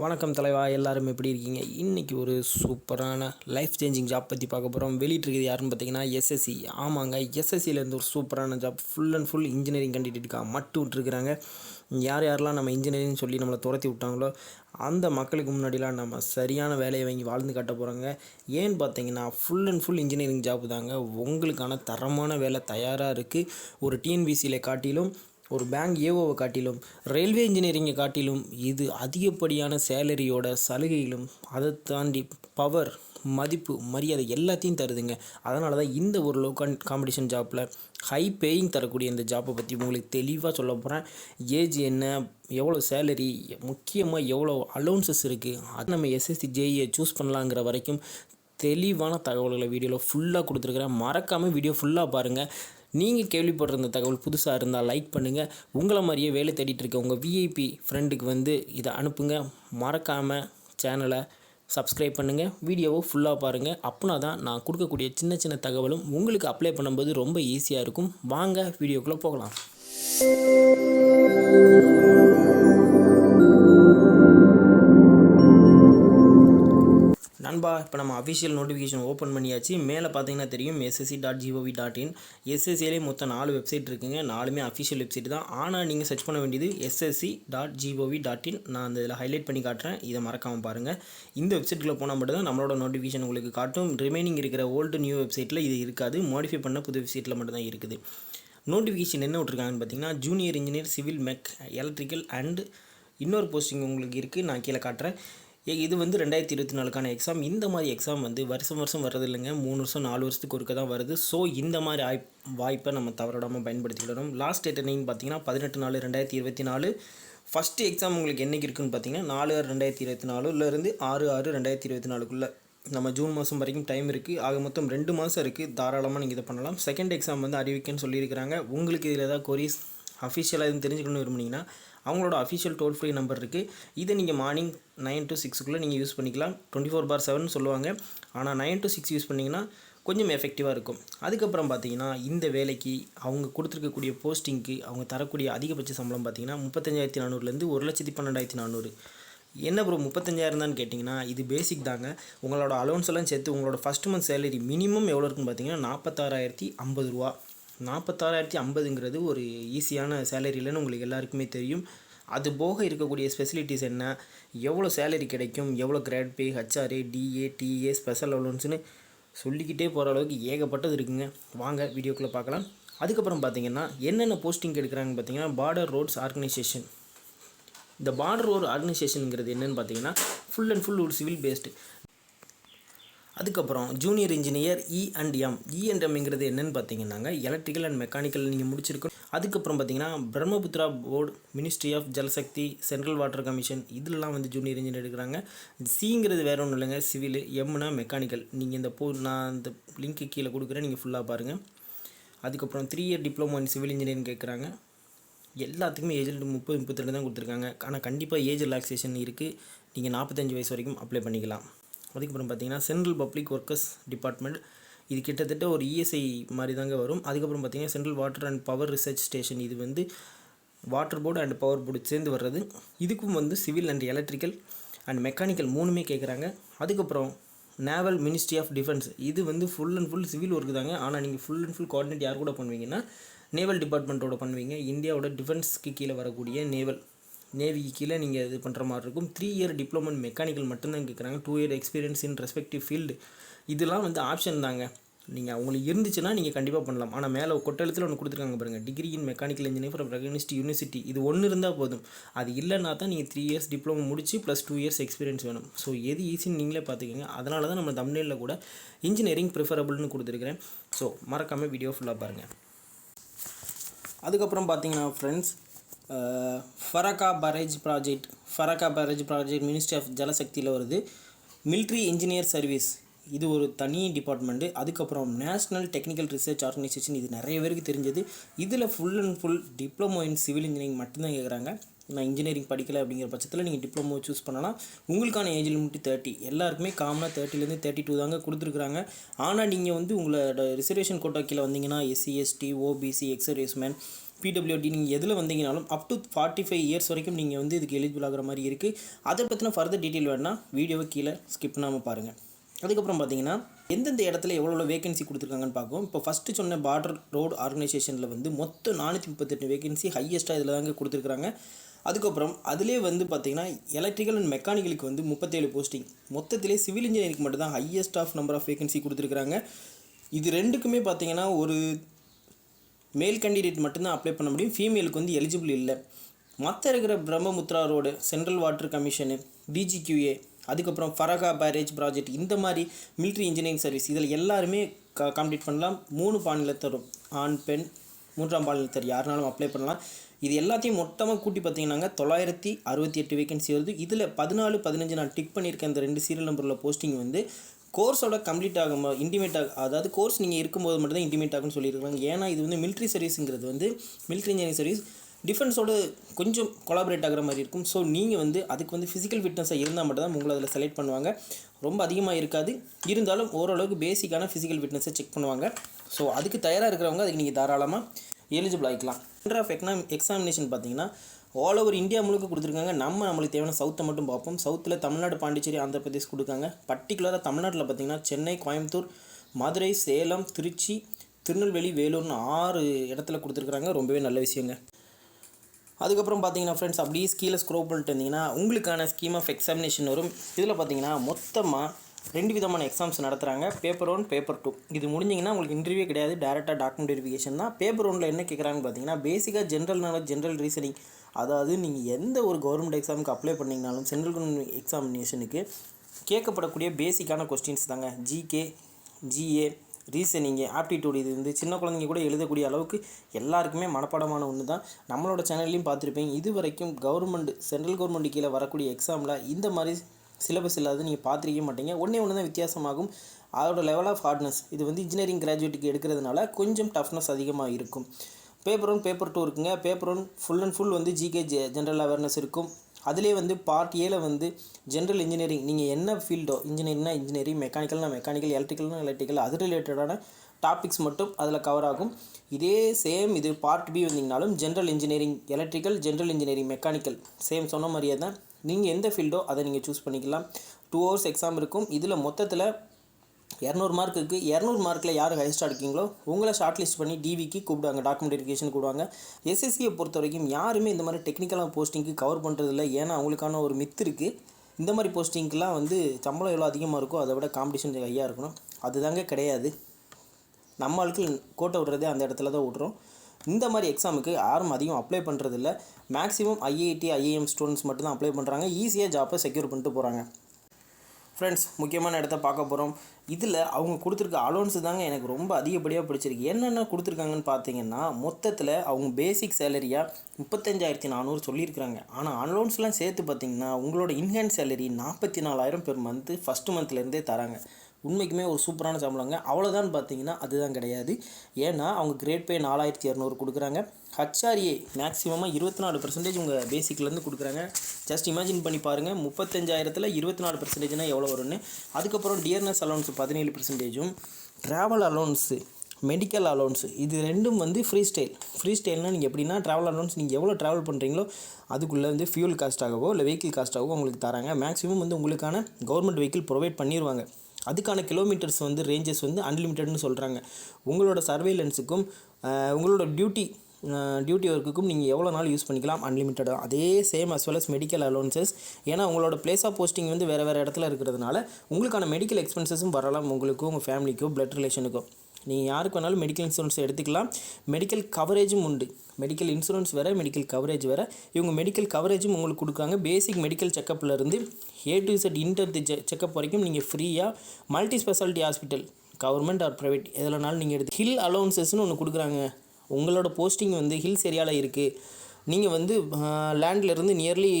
வணக்கம் தலைவா எல்லாரும் எப்படி இருக்கீங்க? இன்றைக்கி ஒரு சூப்பரான லைஃப் சேஞ்சிங் ஜாப் பற்றி பார்க்க போகிறோம் வெளியிட்டிருக்குது யாருன்னு பார்த்தீங்கன்னா எஸ்எஸ்சி ஆமாங்க எஸ்எஸ்சியிலேருந்து ஒரு சூப்பரான job full and full engineering கேண்டிடேட்டுக்காக மட்டும் விட்டுருக்குறாங்க. யார் யாரெல்லாம் நம்ம இன்ஜினியரிங் சொல்லி நம்மளை துரத்தி விட்டாங்களோ அந்த மக்களுக்கு முன்னாடிலாம் நம்ம சரியான வேலையை வாங்கி வாழ்ந்து காட்ட போகிறாங்க ஏன்னு பார்த்தீங்கன்னா full and full engineering job தாங்க. உங்களுக்கான தரமான வேலை தயாராக இருக்குது ஒரு டிஎன்பிசியில் காட்டிலும் ஒரு பேங்க் ஏஓவை காட்டிலும் ரயில்வே இன்ஜினியரிங்கை காட்டிலும் இது அதிகப்படியான சேலரியோட சலுகைகளும் அதை தாண்டி பவர் மதிப்பு மரியாதை எல்லாத்தையும் தருதுங்க. அதனால தான் இந்த ஒரு லோ கான் காம்படிஷன் ஜாப்பில் ஹை பேயிங் தரக்கூடிய இந்த ஜாப்பை பற்றி உங்களுக்கு தெளிவாக சொல்ல போகிறேன் ஏஜ் என்ன எவ்வளோ சேலரி முக்கியமாக எவ்வளோ அலோன்சஸ் இருக்குது அது நம்ம எஸ்எஸ்சி ஜேஇயை சூஸ் பண்ணலாங்கிற வரைக்கும் தெளிவான தகவல்களை வீடியோவில் ஃபுல்லாக கொடுத்துருக்குறேன். மறக்காமல் வீடியோ ஃபுல்லாக பாருங்கள் நீங்கள் கேள்விப்படுற தகவல் புதுசாக இருந்தால் லைக் பண்ணுங்கள் உங்களை மாதிரியே வேலை தேடிட்டு இருக்க உங்கள் விஐபி ஃப்ரெண்டுக்கு வந்து இதை அனுப்புங்க. மறக்காமல் சேனலை சப்ஸ்கிரைப் பண்ணுங்கள் வீடியோவை ஃபுல்லாக பாருங்கள் அப்படின்னா தான் நான் கொடுக்கக்கூடிய சின்ன சின்ன தகவலும் உங்களுக்கு அப்ளை பண்ணும்போது ரொம்ப ஈஸியாக இருக்கும். வாங்க வீடியோக்குள்ளே போகலாம். நண்பா இப்போ நம்ம அஃபிஷியல் நோட்டிஃபிகேஷன் ஓப்பன் பண்ணியாச்சு. மேலே பார்த்தீங்கன்னா தெரியும் SSC dot GOV dot in எஸ்எஸ்சிலே மொத்தம் நாலு வெப்சைட் இருக்குங்க. நாலுமே அஃபிஷியல் வெப்சைட் தான். ஆனால் நீங்கள் சர்ச் பண்ண வேண்டியது SSC dot GOV dot in நான் அந்த இதில் ஹைலைட் பண்ணி காட்டுறேன். இதை மறக்காமல் பாருங்கள் இந்த வெப்சைட்டில் போனால் மட்டும் தான் நம்மளோட நோட்டிஃபிகேஷன் உங்களுக்கு காட்டும். ரிமைனிங் இருக்கிற ஓல்டு நியூ வெப்சைட்டில் இது இருக்காது. மாடிஃபை பண்ண புது வெப்சைட்டில் மட்டும்தான் இருக்குது. நோட்டிஃபிகேஷன் என்ன விட்ருக்காங்கன்னு பார்த்தீங்கன்னா junior engineer civil mech electrical and இன்னொரு போஸ்டிங் உங்களுக்கு இருக்குது நான் கீழே காட்டுறேன். இது வந்து ரெண்டாயிரத்தி இருபத்தி நாலுக்கான எக்ஸாம் இந்த மாதிரி எக்ஸாம் வந்து வருஷம் வருஷம் வர்றது இல்லைங்க மூணு வருஷம் நாலு வருஷத்துக்கு ஒருக்க தான் வருது. ஸோ இந்த மாதிரி ஆய் வாய்ப்பை நம்ம தவறாமல் பயன்படுத்திக்கிடணும் லாஸ்ட் டேட் என்னன்னு பார்த்தீங்கன்னா பதினெட்டு நாலு ரெண்டாயிரத்தி இருபத்தி நாலு. ஃபஸ்ட்டு எக்ஸாம் உங்களுக்கு என்னைக்கு இருக்குன்னு பார்த்தீங்கன்னா நாலு ஆறு ரெண்டாயிரத்தி இருபத்தி நாலுலேருந்து ஆறு ஆறு ரெண்டாயிரத்தி இருபத்தி நாலுக்குள்ளே. நம்ம ஜூன் மாதம் வரைக்கும் டைம் இருக்குது ஆக மொத்தம் ரெண்டு மாதம் இருக்குது தாராளமாக நீங்கள் இதை பண்ணலாம். செகண்ட் எக்ஸாம் வந்து அறிவிக்கன்னு சொல்லியிருக்கிறாங்க. உங்களுக்கு இதில் ஏதாவது கொரிஸ் அஃபிஷியலாக எதுவும் தெரிஞ்சுக்கணும்னு விரும்புனீங்கன்னா அவங்களோட அஃபிஷியல் டோல் ஃப்ரீ நம்பர் இருக்குது இதை நீங்கள் மார்னிங் நைன் டு சிக்ஸுக்குள்ளே நீங்கள் யூஸ் பண்ணிக்கலாம். டுவெண்ட்டி ஃபோர் பார் செவன் சொல்லுவாங்க. ஆனால் நைன் டு சிக்ஸ் யூஸ் பண்ணிங்கன்னா கொஞ்சம் எஃபெக்டிவாக இருக்கும். அதுக்கப்புறம் பார்த்தீங்கன்னா இந்த வேலைக்கு அவங்க கொடுத்துருக்கக்கூடிய போஸ்டிங்க்கு அவங்க தரக்கூடிய அதிகபட்ச சம்பளம் பார்த்தீங்கன்னா முப்பத்தஞ்சாயிரத்தி நானூறுலேருந்து ஒரு லட்சத்தி பன்னெண்டாயிரத்தி நானூறு. என்ன ப்ரோ முப்பத்தஞ்சாயிரம் தான் கேட்டிங்கன்னா இது பேசிக் தாங்க. உங்களோட அலோன்ஸ் எல்லாம் சேர்த்து உங்களோட ஃபஸ்ட் மந்த் சேலரி மினிமம் எவ்வளோ இருக்குன்னு பார்த்தீங்கன்னா நாற்பத்தாறாயிரத்தி ஐம்பது ரூபா. நாற்பத்தாறாயிரத்தி ஐம்பதுங்கிறது ஒரு ஈஸியான சேலரி இல்லைன்னு உங்களுக்கு எல்லாருக்குமே தெரியும். அது போக இருக்கக்கூடிய ஸ்பெசிலிட்டிஸ் என்ன? எவ்வளோ சேலரி கிடைக்கும்? எவ்வளோ grade pay HRA DA DA special அலோன்ஸ்னு சொல்லிக்கிட்டே போகிற அளவுக்கு ஏகப்பட்டது இருக்குங்க. வாங்க வீடியோக்குள்ளே பார்க்கலாம். அதுக்கப்புறம் பார்த்தீங்கன்னா என்னென்ன போஸ்டிங் எடுக்கிறாங்கன்னு பார்த்தீங்கன்னா பார்டர் ரோட்ஸ் ஆர்கனைசேஷன் இந்த பார்டர் ரோடு ஆர்கனைசேஷனுங்கிறது என்னன்னு பார்த்தீங்கன்னா ஃபுல் அண்ட் ஃபுல் ஒரு சிவில் பேஸ்டு அதுக்கப்புறம் junior engineer E and M E and எம்ங்கிறது என்னென்னு பார்த்தீங்கன்னாங்க எலக்ட்ரிக்கல் அண்ட் மெக்கானிக்கல் நீங்கள் முடிச்சிருக்கணும். அதுக்கப்புறம் பார்த்தீங்கன்னா Brahmaputra board ministry of Jal Shakti central water commission இதெல்லாம் வந்து ஜூனியர் இன்ஜினியர் எடுக்கிறாங்க. சிங்கிறது வேற ஒன்றும் இல்லைங்க சிவில் எம்னா மெக்கானிக்கல் நீங்கள் இந்த போ நான் இந்த லிங்க்கு கீழே கொடுக்குறேன் நீங்கள் ஃபுல்லாக பாருங்கள் அதுக்கப்புறம் three year diploma in civil engineering கேட்குறாங்க எல்லாத்துக்குமே ஏஜ் முப்பது முப்பத்திரெண்டு தான் கொடுத்துருக்காங்க. ஆனால் கண்டிப்பாக ஏஜ் ரிலாக்ஸேஷன் இருக்குது நீங்கள் நாற்பத்தஞ்சு வயசு வரைக்கும் அப்ளை பண்ணிக்கலாம். அதுக்கப்புறம் பார்த்தீங்கன்னா சென்ட்ரல் பப்ளிக் ஒர்க்கர்ஸ் டிபார்ட்மெண்ட் இது கிட்டத்தட்ட ஒரு இஎஸ்ஐ மாதிரி தாங்க வரும். அதுக்கப்புறம் பார்த்தீங்கன்னா central water and power research station இது வந்து water board and power board சேர்ந்து வர்றது. இதுக்கும் வந்து civil and electrical and mechanical மூணுமே கேட்குறாங்க அதுக்கப்புறம் நேவல் மினிஸ்ட்ரி ஆஃப் டிஃபென்ஸ் இது வந்து full and full civil work தாங்க. ஆனால் நீங்கள் ஃபுல் அண்ட் ஃபுல் கோஆர்டினேட் யார் கூட பண்ணுவீங்கன்னா நேவல் டிபார்ட்மெண்ட்டோட பண்ணுவீங்க. இந்தியாவோட டிஃபென்ஸ்க்கு கீழே வரக்கூடிய நேவல் நேவிக்கு கீழே நீங்கள் இது பண்ணுற மாதிரி இருக்கும். த்ரீ இயர் டிப்ளமோ மெக்கானிக்கல் மட்டும்தான் கேட்குறாங்க two year experience in respective field இதெல்லாம் வந்து ஆப்ஷன் தாங்க. நீங்கள் அவங்களுக்கு இருந்துச்சுன்னா நீங்கள் கண்டிப்பாக பண்ணலாம். ஆனால் மேலே கொட்டெழுத்தில் ஒன்று கொடுத்துருக்காங்க பாருங்கள் degree in mechanical engineer from recognised university இது ஒன்று இருந்தால் போதும். அது இல்லைன்னா தான் நீங்கள் த்ரீ இயர்ஸ் டிப்ளமோ முடிச்சு ப்ளஸ் டூ இயர்ஸ் எக்ஸ்பீரியன்ஸ் வேணும். ஸோ எது ஈஸின்னு நீங்களே பார்த்துக்கோங்க அதனால தான் நம்ம தமிழில் கூட இன்ஜினியரிங் ப்ரிஃபரபிள்னு கொடுத்துருக்குறேன். ஸோ மறக்காமல் வீடியோ ஃபுல்லாக பாருங்கள் அதுக்கப்புறம் பார்த்தீங்கன்னா friends Farakka barrage project Farakka barrage project ministry of ஜலசக்தியில் வருது. மிலிட்ரி இன்ஜினியர் சர்வீஸ் இது ஒரு தனி டிபார்ட்மெண்ட்டு அதுக்கப்புறம் நேஷ்னல் டெக்னிக்கல் ரிசர்ச் ஆர்கனைசேஷன் இது நிறைய பேருக்கு தெரிஞ்சது. இதில் full and full diploma in civil engineering மட்டும்தான் கேட்குறாங்க நான் இன்ஜினியரிங் படிக்கலை அப்படிங்கிற பட்சத்தில் நீங்கள் டிப்ளமோ சூஸ் பண்ணலாம். உங்களுக்கான ஏஜ் லிமிட் தேர்ட்டி எல்லாருக்குமே காமனாக தேர்ட்டிலேருந்து தேர்ட்டி டூ தாங்க கொடுத்துருக்குறாங்க. ஆனால் நீங்கள் வந்து உங்களோட ரிசர்வேஷன் கோட்டா கீழே வந்தீங்கன்னா SC ST OBC ex servicemen PWD நீங்கள் எதில் வந்தீங்கனாலும் up to forty five years வரைக்கும் நீங்கள் வந்து இதுக்கு எலிஜிபிள் ஆகிற மாதிரி இருக்குது அதை பற்றின ஃபர்தர் டீட்டெயில் வேணுன்னா வீடியோவை கீழே ஸ்கிப் பண்ணாமல் பாருங்கள் அதுக்கப்புறம் பார்த்தீங்கன்னா எந்தெந்த இடத்துல எவ்வளோ வேகன்சி கொடுத்துருக்காங்கன்னு பார்க்கும் இப்போ ஃபஸ்ட்டு சொன்ன பார்டர் ரோடு ஆர்கனைசேஷனில் வந்து மொத்தம் நானூற்றி முப்பத்தெட்டு வேகன்சி ஹையஸ்ட்டாக இதில் தாங்க கொடுத்துருக்காங்க அதுக்கப்புறம் அதிலே வந்து பார்த்தீங்கன்னா எலக்ட்ரிக்கல் அண்ட் மெக்கானிக்கலுக்கு வந்து முப்பத்தேழு போஸ்டிங் மொத்தத்திலே சிவில் இன்ஜினியரிங் மட்டும் தான் highest of number of vacancy கொடுத்துருக்குறாங்க. இது ரெண்டுக்குமே பார்த்தீங்கன்னா ஒரு மேல் கேண்டிடேட் மட்டும்தான் அப்ளை பண்ண முடியும். ஃபீமேலுக்கு வந்து எலிஜிபிள் இல்லை. மற்ற இருக்கிற Brahmaputra road central water commission DGQA அதுக்கப்புறம் ஃபரகா பேரேஜ் ப்ராஜெக்ட் இந்த மாதிரி மிலிட்ரி இன்ஜினியரிங் சர்வீஸ் இதில் எல்லாருமே க கம்ப்ளீட் பண்ணலாம். மூணு பாலினத்தரும் ஆண் பெண் மூன்றாம் பாலினத்தர் யாருனாலும் அப்ளை பண்ணலாம். இது எல்லாத்தையும் மொத்தமாக கூட்டி பார்த்தீங்கன்னாங்க தொள்ளாயிரத்தி அறுபத்தி எட்டு வேகன்சி வருது. இதில் பதினாலு பதினஞ்சு நான் டிக் பண்ணியிருக்கேன். அந்த ரெண்டு சீரியல் நம்பரில் போஸ்டிங் வந்து கோர்ஸோட கம்ப்ளீட் ஆகும் இன்டிமேட் ஆக அதாவது கோர்ஸ் நீங்கள் இருக்கும்போது மட்டும் தான் இன்டிமேட் ஆகும்னு சொல்லியிருக்காங்க. ஏன்னா இது வந்து மிலிட்ரி சர்வீஸுங்கிறது வந்து மிலிட்ரி இன்ஜினியரிங் சர்வீஸ் டிஃபென்ஸோட கொஞ்சம் கொலாபரேட் ஆகிற மாதிரி இருக்கும். ஸோ நீங்கள் வந்து அதுக்கு வந்து ஃபிசிக்கல் ஃபிட்னஸாக இருந்தால் மட்டும் தான் உங்களை அதில் செலக்ட் பண்ணுவாங்க. ரொம்ப அதிகமாக இருக்காது. இருந்தாலும் ஓரளவுக்கு பேசிக்கான ஃபிசிக்கல் ஃபிட்னஸை செக் பண்ணுவாங்க. ஸோ அதுக்கு தயாராக இருக்கிறவங்க அதுக்கு நீங்கள் தாராளமாக எலிஜிபிள் ஆகிக்கலாம் சென்டர் ஆஃப் எக்னாம் எக்ஸாமினேஷன் பார்த்தீங்கன்னா ஆல் ஓவர் இந்தியா முழுக்க கொடுத்துருக்காங்க. நம்ம நம்மளுக்கு தேவையான சவுத்தை மட்டும் பார்ப்போம். சவுத்தில் தமிழ்நாடு பாண்டிச்சேரி ஆந்திர பிரதேஷ் கொடுக்காங்க. பர்டிகுலராக தமிழ்நாட்டில் பார்த்தீங்கன்னா சென்னை கோயம்புத்தூர் மதுரை சேலம் திருச்சி திருநெல்வேலி வேலூர்னு ஆறு இடத்துல கொடுத்துருக்குறாங்க. ரொம்பவே நல்ல விஷயங்க. அதுக்கப்புறம் பார்த்தீங்கன்னா ஃப்ரெண்ட்ஸ் அப்படியே ஸ்கீலை ஸ்க்ரோப் பண்ணிட்டு இருந்தீங்கன்னா உங்களுக்கான ஸ்கீம் ஆஃப் எக்ஸாமினேஷன் வரும். இதில் பார்த்தீங்கன்னா மொத்தமாக ரெண்டு விதமான எக்ஸாம்ஸ் நடத்துகிறாங்க பேப்பர் ஒன் பேப்பர் டூ இது முடிஞ்சிங்கன்னா உங்களுக்கு இன்டர்வியூ கிடையாது. டேரெக்டாக டாக்குமெண்ட் வெரிஃபிகேஷன் தான். பேப்பர் ஒனில் என்ன கேட்குறாங்கன்னு பார்த்தீங்கன்னா பேசிக்காக ஜென்ரல் நாலேஜ் ஜென்ரல் ரீசனிங் அதாவது நீங்கள் எந்த ஒரு கவர்மெண்ட் எக்ஸாமுக்கு அப்ளை பண்ணிங்கனாலும் சென்ட்ரல் கவர்மெண்ட் எக்ஸாமினேஷனுக்கு கேட்கப்படக்கூடிய பேசிக்கான கொஸ்டின்ஸ் தாங்க. ஜிகே ஜிஏ ரீசனிங்கு ஆப்டிடியூட் இது வந்து சின்ன குழந்தைங்க கூட எழுதக்கூடிய அளவுக்கு எல்லாருக்குமே மனப்பாடமான ஒன்று தான் நம்மளோட சேனல்லையும் பார்த்துருப்பீங்க. இது வரைக்கும் கவர்மெண்ட் சென்ட்ரல் கவர்மெண்ட் கீழே வரக்கூடிய எக்ஸாமில் இந்த மாதிரி சிலபஸ் இல்லாத நீங்கள் பார்த்துருக்க மாட்டீங்க. ஒன்றே ஒன்று தான் வித்தியாசமாகும். அதோட லெவல் ஆஃப் ஹார்ட்னஸ் இது வந்து இன்ஜினியரிங் கிராஜுவேட்டுக்கு எடுக்கிறதுனால கொஞ்சம் டஃப்னஸ் அதிகமாக இருக்கும். பேப்பர் ஒன் பேப்பர் டூ இருக்குங்க. Paper one full and full வந்து ஜிகே ஜென்ரல் அவேர்னஸ் இருக்கும். அதிலே வந்து பார்ட் ஏல வந்து ஜென்ரல் இன்ஜினியரிங் நீங்கள் என்ன ஃபீல்டோ இன்ஜினியரிங்னா இன்ஜினியரிங் மெக்கானிக்கல்னா மெக்கானிக்கல் எலக்ட்ரிக்கல்னா எலக்ட்ரிக்கல் அது ரிலேட்டடான டாபிக்ஸ் மட்டும் அதில் கவர் ஆகும். இதே சேம் இது part B வந்தீங்கனாலும் general engineering electrical general engineering mechanical same சொன்ன மாதிரியே தான். நீங்கள் எந்த ஃபீல்டோ அதை நீங்கள் சூஸ் பண்ணிக்கலாம். டூ ஹவர்ஸ் எக்ஸாம் இருக்கும். இதில் மொத்தத்தில் இரநூறு மார்க் இருக்குது இரநூறு மார்க்கில் யார் ஹையஸ்ட்டாக இருக்கீங்களோ உங்களை ஷார்ட் லிஸ்ட் பண்ணி டிவிக்கு கூப்பிடுவாங்க டாக்குமெண்ட் வெரிஃபிகேஷன் கூடுவாங்க எஸ்எஸ்சியை பொறுத்த வரைக்கும் யாருமே இந்த மாதிரி டெக்னிக்கலாக போஸ்டிங்க்கு கவர் பண்ணுறதில்ல ஏன்னா அவங்களுக்கான ஒரு மித்து இருக்குது இந்த மாதிரி போஸ்டிங்க்கெலாம் வந்து சம்பளம் எவ்வளோ அதிகமாக இருக்கோ அதை விட காம்படிஷன் ஹையாக இருக்கணும். அதுதாங்க கிடையாது. நம்ம ஆட்கள் கோட்டை விடுறதே அந்த இடத்துல தான் விட்றோம். இந்த மாதிரி எக்ஸாமுக்கு யாரும் அதிகம் அப்ளை பண்ணுறதில்ல மேக்ஸிமம் ஐஐடி ஐஏஎம் ஸ்டூடெண்ட்ஸ் மட்டும் தான் அப்ளை பண்ணுறாங்க ஈஸியாக ஜாப்பை செக்யூர் பண்ணிட்டு போகிறாங்க ஃப்ரெண்ட்ஸ் முக்கியமான இடத்த பார்க்க போகிறோம் இதில் அவங்க கொடுத்துருக்க அலோன்ஸு தாங்க எனக்கு ரொம்ப அதிகப்படியாக பிடிச்சிருக்கு. என்னென்ன கொடுத்துருக்காங்கன்னு பார்த்தீங்கன்னா மொத்தத்தில் அவங்க பேசிக் சேலரியாக முப்பத்தஞ்சாயிரத்தி நானூறு சொல்லியிருக்கிறாங்க. ஆனால் அலோன்ஸ்லாம் சேர்த்து பார்த்தீங்கன்னா உங்களோட இன்ஹேண்ட் சேலரி நாற்பத்தி நாலாயிரம் பெர் மந்த்து ஃபஸ்ட்டு மந்த்லேருந்தே தராங்க. உண்மைக்குமே ஒரு சூப்பரான சம்பளங்க. அவ்வளோதான் பார்த்தீங்கன்னா அதுதான் கிடையாது. ஏன்னா அவங்க கிரேட் பே நாலாயிரத்தி இரநூறு கொடுக்குறாங்க. ஹச்ஆர்ஏ மேக்ஸிமமாக இருபத்தி நாலு பர்சன்டேஜ் உங்கள் பேசிக்லேருந்து கொடுக்குறாங்க. ஜஸ்ட் இமேஜின் பண்ணி பாருங்கள் முப்பத்தஞ்சாயிரத்தில் இருபத்தி நாலு பர்சன்டேஜ்னால் எவ்வளோ வரும்னு. அதுக்கப்புறம் டியர்னஸ் அலௌன்ஸ் பதினேழு பர்சன்டேஜும் ட்ராவல் அலௌன்ஸு மெடிக்கல் அலோன்ஸு இது ரெண்டும் வந்து ஃப்ரீ ஸ்டைல் ஃப்ரீ ஸ்டைல்னால் நீங்கள் எப்படின்னா ட்ராவல் அலோன்ஸ் நீங்கள் எவ்வளோ ட்ராவல் பண்ணுறீங்களோ அதுக்குள்ளே வந்து ஃபியூல் காஸ்ட்டாகவோ இல்லை வெஹிக்கிள் காஸ்ட்டாகவோ உங்களுக்கு தராங்க. மேக்ஸிமம் வந்து உங்களுக்கான கவர்மெண்ட் வெஹிக்கிள் ப்ரொவைட் பண்ணிடுவாங்க அதுக்கான கிலோமீட்டர்ஸ் வந்து ரேஞ்சஸ் வந்து அன்லிமிட்டட்னு சொல்கிறாங்க உங்களோட சர்வேலன்ஸுக்கும் உங்களோட டியூட்டி டியூட்டி ஒர்க்குக்கும் நீங்கள் எவ்வளோ நாள் யூஸ் பண்ணிக்கலாம்? அன்லிமிட்டடாக அதே same as well as medical allowances ஏன்னா உங்களோட பிளேஸ் ஆஃப் போஸ்டிங் வந்து வேறு வேறு இடத்துல இருக்கிறதுனால உங்களுக்கான மெடிக்கல் எக்ஸ்பென்சஸும் வரலாம். உங்களுக்கும் உங்கள் ஃபேமிலிக்கோ பிளட் ரிலேஷனுக்கும் நீங்கள் யாருக்கு வேணாலும் மெடிக்கல் இன்சூரன்ஸ் எடுத்துக்கலாம். மெடிக்கல் கவரேஜும் உண்டு. மெடிக்கல் இன்சூரன்ஸ் வேறு மெடிக்கல் கவரேஜ் வேறு. இவங்க மெடிக்கல் கவரேஜும் உங்களுக்கு கொடுக்காங்க basic medical செக்கப்லேருந்து A to Z entire checkup வரைக்கும் நீங்கள் ஃப்ரீயாக multi speciality hospital government or private எதுலனாலும் நீங்கள் எடுத்து ஹில் அலோன்சஸ்னு ஒன்று கொடுக்குறாங்க. உங்களோட போஸ்டிங் வந்து ஹில்ஸ் ஏரியாவில் இருக்குது நீங்கள் வந்து லேண்ட்லேருந்து நியர்லி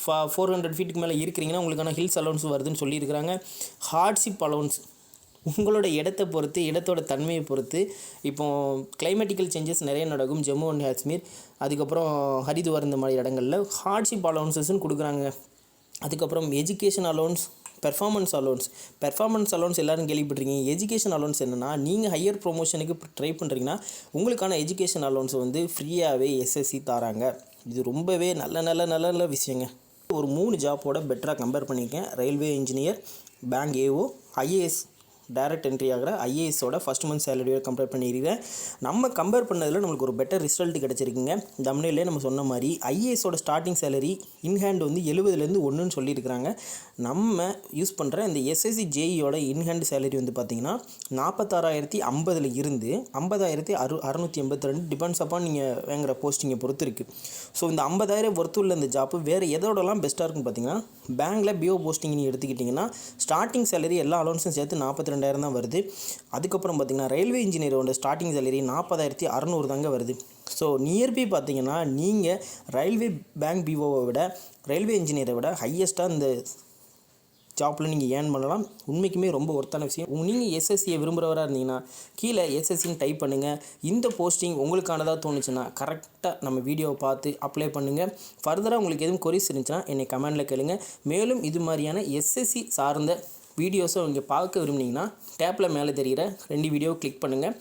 ஃபா ஃபோர் ஹண்ட்ரட் ஃபீட்டுக்கு மேலே இருக்கிறீங்கன்னா உங்களுக்கான ஹில்ஸ் அலோன்ஸ் வருதுன்னு சொல்லியிருக்கிறாங்க. ஹார்ட்ஷிப் அலோன்ஸ் உங்களோட இடத்தை பொறுத்து இடத்தோட தன்மையை பொறுத்து இப்போ கிளைமேட்டிக்கல் சேஞ்சஸ் நிறைய நடக்கும். ஜம்மு அண்ட் காஷ்மீர் அதுக்கப்புறம் ஹரிதுவார் இந்த மாதிரி இடங்களில் ஹார்ட்ஷிப் அலோன்சஸ்ன்னு கொடுக்குறாங்க. அதுக்கப்புறம் education allowance performance allowance performance allowance எல்லாரும் கேள்விப்பட்டிருக்கீங்க. எஜுகேஷன் அலோன்ஸ் என்னென்னா நீங்கள் ஹையர் ப்ரொமோஷனுக்கு ட்ரை பண்ணுறீங்கன்னா உங்களுக்கான எஜுகேஷன் அலோன்ஸ் வந்து ஃப்ரீயாகவே எஸ்எஸ்சி தராங்க. இது ரொம்பவே நல்ல நல்ல நல்ல நல்ல விஷயங்க. ஒரு மூணு ஜாப்போட பெட்டராக கம்பேர் பண்ணியிருக்கேன். Railway engineer bank AO IAS direct entry ஆகிற ஐஏஎஸோட ஃபஸ்ட் மந்த் சேலரியோட கம்பேர் பண்ணியிருக்கேன் நம்ம கம்பேர் பண்ணதில் நம்மளுக்கு ஒரு பெட்டர் ரிசல்ட் கிடச்சிருக்குங்க. தமிழ்லேயே நம்ம சொன்ன மாதிரி ஐஏஎஸோட ஸ்டார்டிங் சேலரி இன்ஹேண்ட் வந்து எழுபதுலேருந்து ஒன்றுன்னு சொல்லியிருக்கிறாங்க. நம்ம யூஸ் பண்ணுற இந்த எஸ்எஸ்சி ஜேஇயோட இன்ஹேண்ட் சேலரி வந்து பார்த்திங்கன்னா நாற்பத்தாறாயிரத்தி ஐம்பதில் இருந்து ஐம்பதாயிரத்தி அறு அறநூற்றி எண்பத்தி ரெண்டு டிபெண்ட்ஸ் அப்பான் நீங்கள் வாங்குற போஸ்டிங்கை பொறுத்து இருக்குது ஸோ இந்த ஐம்பதாயிரம் ஒர்த்து உள்ள இந்த ஜாப்பு வேறு எதோடலாம் பெஸ்ட்டாக இருக்குன்னு பார்த்தீங்கன்னா பேங்க்கில் பிஓ போஸ்டிங் நீங்கள் எடுத்துக்கிட்டிங்கன்னா ஸ்டார்டிங் சேலரி எல்லா அலோன்ஸும் சேர்த்து நாற்பத்தி ரெண்டாயிரம் தான் வருது. அதுக்கப்புறம் பார்த்தீங்கன்னா ரயில்வே இன்ஜினியரோட ஸ்டார்டிங் சேலரி நாற்பதாயிரத்தி அறநூறு தாங்க வருது. ஸோ நியர்பை பார்த்தீங்கன்னா நீங்கள் ரயில்வே பேங்க் பிஓவை விட ரயில்வே இன்ஜினியரை விட ஹையஸ்ட்டாக இந்த ஜாப்பில் நீங்கள் ஏர்ன் பண்ணலாம். உண்மைக்குமே ரொம்ப ஒர்த்தான விஷயம். நீங்கள் எஸ்எஸ்சியை விரும்புகிறவராக இருந்தீங்கன்னா கீழே எஸ்எஸ்சின்னு டைப் பண்ணுங்கள் இந்த போஸ்டிங் உங்களுக்கானதாக தோணுச்சுன்னா கரெக்டாக நம்ம வீடியோவை பார்த்து அப்ளை பண்ணுங்கள் ஃபர்தராக உங்களுக்கு எதுவும் கொரிஸ் இருந்துச்சுன்னா என்னை கமெண்டில் கேளுங்கள் மேலும் இது மாதிரியான எஸ்எஸ்சி சார்ந்த வீடியோஸை நீங்கள் பார்க்க விரும்புனீங்கன்னா டேப்பில் மேலே தெரிகிற ரெண்டு வீடியோ கிளிக் பண்ணுங்கள்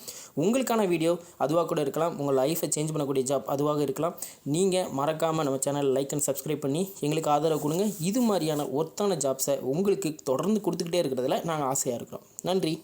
உங்களுக்கான வீடியோ அதுவாக கூட இருக்கலாம். உங்கள் லைஃப்பை சேஞ்ச் பண்ணக்கூடிய ஜாப் அதுவாக இருக்கலாம். நீங்கள் மறக்காமல் நம்ம சேனல் லைக் அண்ட் சப்ஸ்கிரைப் பண்ணி எங்களுக்கு ஆதரவு கொடுங்க. இது மாதிரியான ஒர்த்தான ஜாப்ஸை உங்களுக்கு தொடர்ந்து கொடுத்துக்கிட்டே இருக்கிறதுல நாங்கள் ஆசையாக இருக்கிறோம். நன்றி.